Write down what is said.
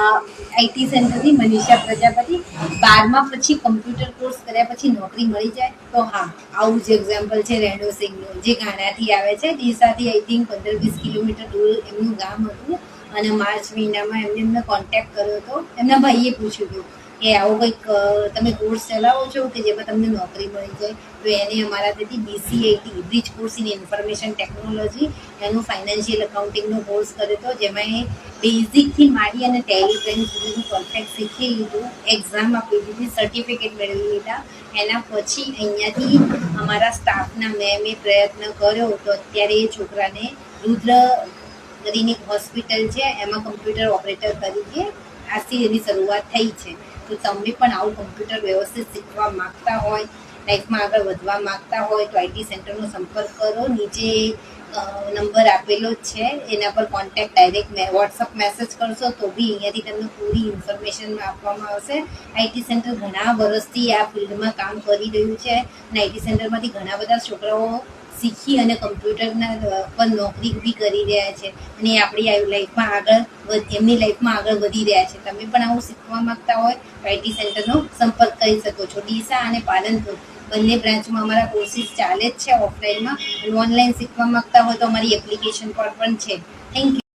IT સેન્ટરથી Manisha Prajapati. બારમા પછી computer course કર્યા પછી નોકરી મળી જાય તો હા, આવું જ એક્ઝામ્પલ છે રેડો સિંગનું જે ગાણાથી આવે છે. ડીસાથી આઈ થિંક પંદર વીસ કિલોમીટર દૂર એમનું ગામ હતું અને માર્ચ મહિનામાં એમને એમને કોન્ટેક્ટ કર્યો હતો. એમના ભાઈએ પૂછ્યું હતું કે આવો કંઈક તમે કોર્સ ચલાવો છો કે જેમાં તમને નોકરી મળી જાય? તો એને અમારા ત્યાંથી BCIT bridge course in information technology એનું ફાઇનાન્શિયલ એકાઉન્ટિંગનો કોર્સ કર્યો હતો, જેમાં એ બેઝિકથી મારી અને ટેલી ટ્રેન સુધીનું પરફેક્ટ શીખી લીધું. એક્ઝામ આપી દીધી સર્ટિફિકેટ મેળવી લીધા. એના પછી અહીંયાથી અમારા સ્ટાફના મેં મેં પ્રયત્ન કર્યો તો અત્યારે એ છોકરાને રુદ્ર કરીને હોસ્પિટલ છે. એમાં કમ્પ્યુટર ઓપરેટર તરીકે આજથી એની શરૂઆત થઈ છે. તો તમે પણ આવું કમ્પ્યુટર વ્યવસ્થિત શીખવા માંગતા હોય લાઈફમાં આગળ વધવા માંગતા હોય, તો આઈટી સેન્ટરનો સંપર્ક કરો. નીચે નંબર આપેલો જ છે. એના પર કોન્ટેક્ટ ડાયરેક્ટ વોટ્સઅપ મેસેજ કરશો તો બી અહીંયાથી તમને પૂરી ઇન્ફોર્મેશન આપવામાં આવશે. આઈટી સેન્ટર ઘણા વર્ષથી આ ફિલ્ડમાં કામ કરી રહ્યું છે અને આઈટી સેન્ટરમાંથી ઘણા બધા છોકરાઓ શીખી અને કમ્પ્યુટરના પર નોકરી બી કરી રહ્યા છે. અને એ આપણી લાઈફમાં આગળ એમની લાઈફમાં આગળ વધી રહ્યા છે. તમે પણ આવું શીખવા માગતા હોય આઈટી સેન્ટરનો સંપર્ક કરી શકો છો. ડીસા અને પાલનપુર. બંને બ્રાન્ચમાં અમારા કોર્સિસ ચાલે જ છે ઓફલાઈનમાં અને ઓનલાઈન શીખવા માગતા હોય તો અમારી એપ્લિકેશન પર પણ છે. Thank you